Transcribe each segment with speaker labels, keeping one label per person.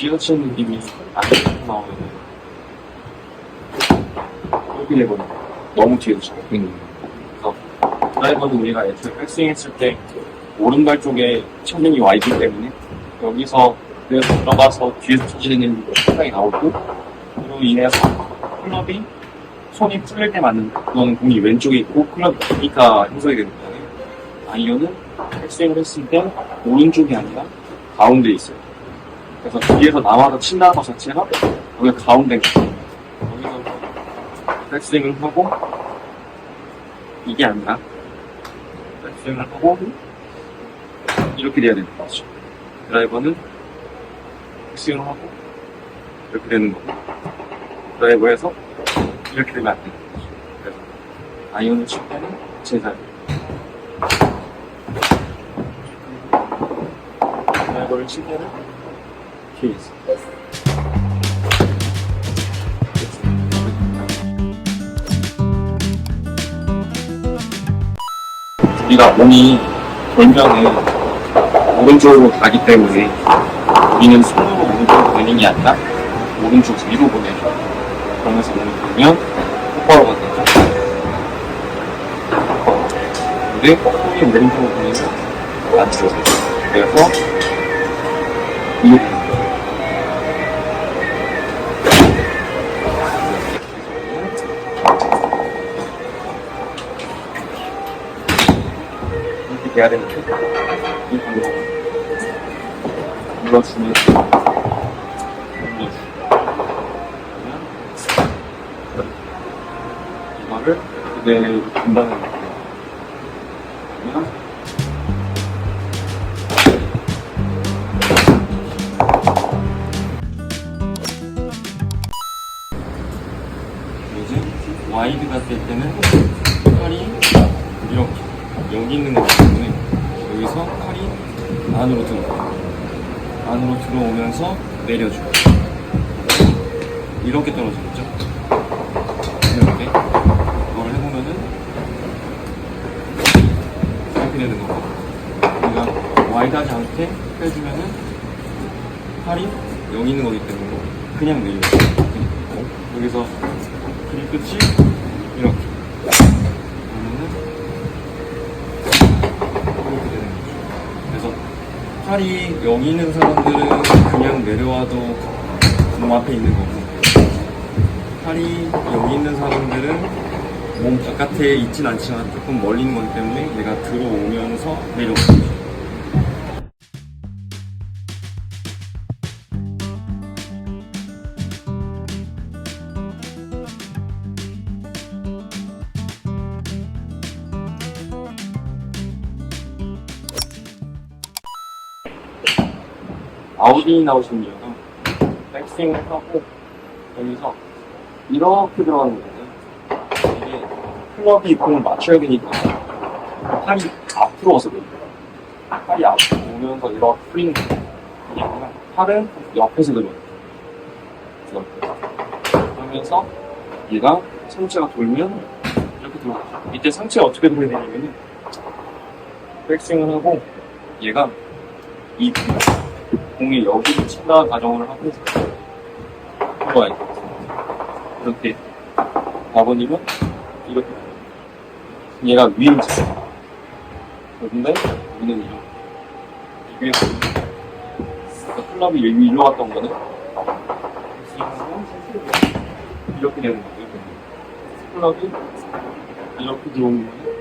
Speaker 1: 뒤에서 치는 느낌이 안 나오면 이렇게 되거든요. 너무 뒤에서 치고. 그래서 드라이버는 우리가 애초에 백스윙 했을 때 오른발 쪽에 측면이 와 있기 때문에 여기서 그래서 들어가서 뒤에서 쳐지는 일도 상당히 나오고 그로 인해서 클럽이 손이 풀릴 때 맞는 그거는 공이 왼쪽에 있고 클럽이 기니까 형성이 되는 거예요. 아이언은 백스윙을 했을 때 오른쪽이 아니라 가운데에 있어요. 그래서 뒤에서 나와서 친다는 것 자체가 여기 가운데 거기서 백스윙을 하고 이게 아니라 백스윙을 하고 이렇게 돼야 되는 거죠. 드라이버는 백스윙을 하고 이렇게 되는 거고 드라이버에서 이렇게 되면 안 되는 거죠. 그래서 아이언을 칠 때는 제자리 드라이버를 칠 때는 있어. 우리가 몸이 돌면은 오른쪽으로 가기 때문에 우리는 손으로 오른쪽으로 보내는 게 아니라 오른쪽 위로 보내는. 그러면서 몸이 돌면 똑바로 가는 거죠. 근데 손이 오른쪽으로 보내면 안 들어가요. 그래서 이렇게 돼야 이 방법은 눌러주면 이거를 그대로 분단을 넣고 그러면 여기 있는 거기 때문에 여기서 팔이 안으로 들어가 안으로 들어오면서 내려주고. 이렇게 떨어지겠죠? 이렇게. 이걸 해보면은 이렇게 되는 거고. 우리가 와이드하지 않게 빼주면은 팔이 여기 있는 거기 때문에 그냥 내려요. 여기서 그립 끝이 이렇게 그러면은 이렇게 되는 거죠. 그래서 팔이 여기 있는 사람들은 그냥 내려와도 몸 앞에 있는 거고 팔이 여기 있는 사람들은 몸 바깥에 있진 않지만 조금 멀리 있는 거기 때문에 얘가 들어오면서 내려오는 거죠. 아우디 나오신 이유는 백스윙을 하고 여기서 이렇게 들어가는 거예요. 이게 클럽이 공을 맞춰야 되니까 팔이 앞으로 와서 돼요. 팔이 앞으로 오면서 이렇게 풀리는. 이게 아니라 팔은 옆에서 들어요. 그러면서 얘가 상체가 돌면 이렇게 들어가죠. 이때 상체가 어떻게 돌려야 되냐면은 백스윙을 하고 얘가 이 공이 여기를 친다 가정을 하고 돼. 이렇게 아버님은 이렇게 얘가 위에 있어. 그런데 우리는 이렇게 이 위에 그러니까 클럽이 일로 갔던 거는 이렇게 되는 거예요. 클럽이 이렇게 들어오는 거는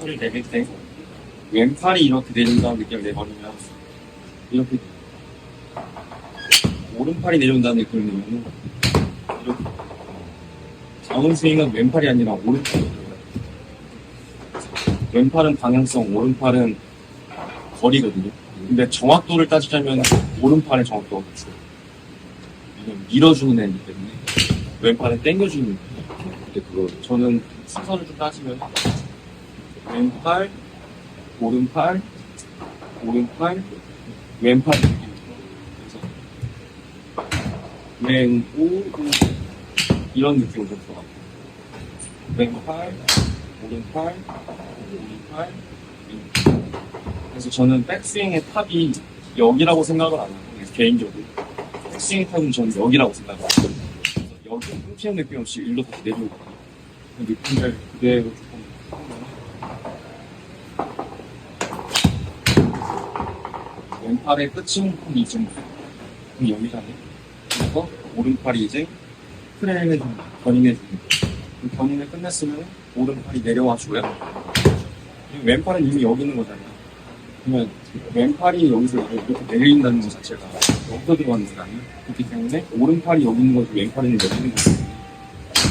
Speaker 1: 팔을 내릴 때 왼팔이 이렇게 내린다는 느낌을 내버리면 이렇게 오른팔이 내려온다는 느낌을 내면 이렇게 다운 스윙은 왼팔이 아니라 오른팔이. 왼팔은 방향성, 오른팔은 거리거든요. 근데 정확도를 따지자면 오른팔의 정확도가 좋죠. 왜냐면 밀어주는 애이기 때문에 왼팔은 당겨주는 애예요. 근데 그거 저는 순서를 좀 따지면 왼팔, 오른팔, 오른팔, 왼팔. 그래서 왼, 오, 오 이런 느낌으로 들어가. 왼팔, 오른팔, 오른팔, 왼팔. 그래서 저는 백스윙의 탑이 여기라고 생각을 안 하고 개인적으로 백스윙 탑은 저는 여기라고 생각을 하고 여기 흠치는 느낌 없이 일로 다시 내려오거든요. 그 느낌을 그대로 조금 하면 왼팔의 끝은 이 정도 그럼 여기잖아요. 그래서 오른팔이 이제 프레임을 좀 견인해주는 그 견인을 끝냈으면 오른팔이 내려와 줘요. 그리고 왼팔은 이미 여기 있는 거잖아요. 그러면 왼팔이 여기서 이렇게 내린다는 것 자체가 여기서 들어가는 거잖아요. 그렇기 때문에 오른팔이 여기 있는 거지 왼팔은 여기 있는 거거든요.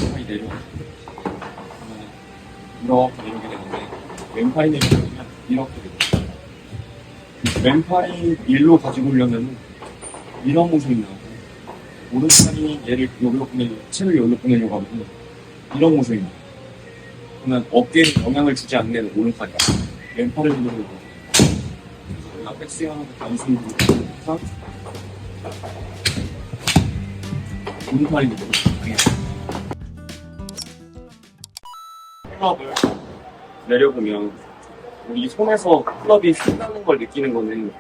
Speaker 1: 왼팔이 내려와. 그러면 이렇게 내리게 되는데 왼팔이 내려오면 이렇게 돼요. 왼팔이 일로 가지고 오려면 이런 모습이 나오고 오른팔이 얘를 여기로 보내려고 채를 여기로 보내려고 하면 이런 모습이 나와요. 그러면 어깨에 영향을 주지 않는 오른팔이야. 왼팔을 누르고 그래서 우리가 백스윙하는 단순히 항상 오른팔이 누르고 클럽을 내려보면 우리 손에서 클럽이 휘나는 걸 느끼는 거는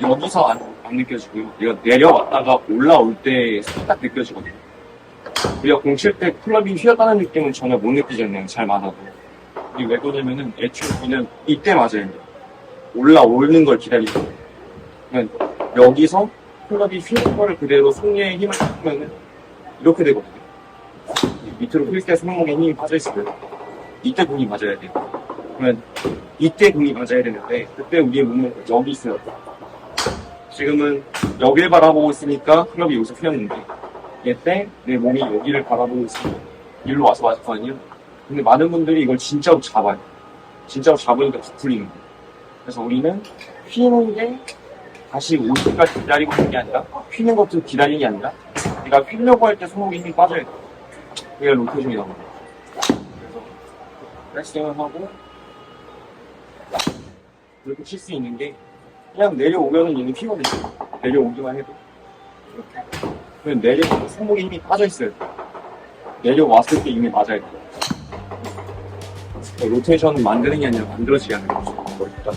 Speaker 1: 여기서 안, 안 느껴지고요. 얘가 내려왔다가 올라올 때 살짝 느껴지거든요. 우리가 공 칠 때 클럽이 휘었다는 느낌은 전혀 못 느끼잖아요. 잘 맞아도. 이게 왜 그러냐면은 애초에 우리는 이때 맞아야 돼요. 올라오는 걸 기다리고. 그러니까 여기서 클럽이 휘는 거를 그대로 손에 힘을 주면은 이렇게 되거든요. 밑으로 휠때 손목에 힘이 빠져있어요. 이때 공이 맞아야 돼요. 그러면 이때 공이 맞아야 되는데 그때 우리의 몸은 여기 있어요. 지금은 여기를 바라보고 있으니까 클럽이 여기서 휘었는데 이때 내 몸이 여기를 바라보고 있으면 일로 와서 아니에요? 근데 많은 분들이 이걸 진짜로 잡아요. 진짜로 잡으니까 부풀리는 거예요. 그래서 우리는 휘는 게 다시 올 때까지 기다리고 있는 게 아니라 휘는 것도 기다리는 게 아니라 내가 휘려고 할 때 손목에 힘이 빠져야 돼. 그게 로테이션이라고 해요. 그래서 백스윙을 하고 이렇게 칠 수 있는 게 그냥 내려오면은 얘는 휘거든요. 내려오기만 해도 이렇게. 그냥 내려 손목에 힘이 빠져 있어요. 내려왔을 때 이미 맞아야 돼요. 로테이션 만드는 게 아니라 만들어지게 하는 거죠. 머리보다.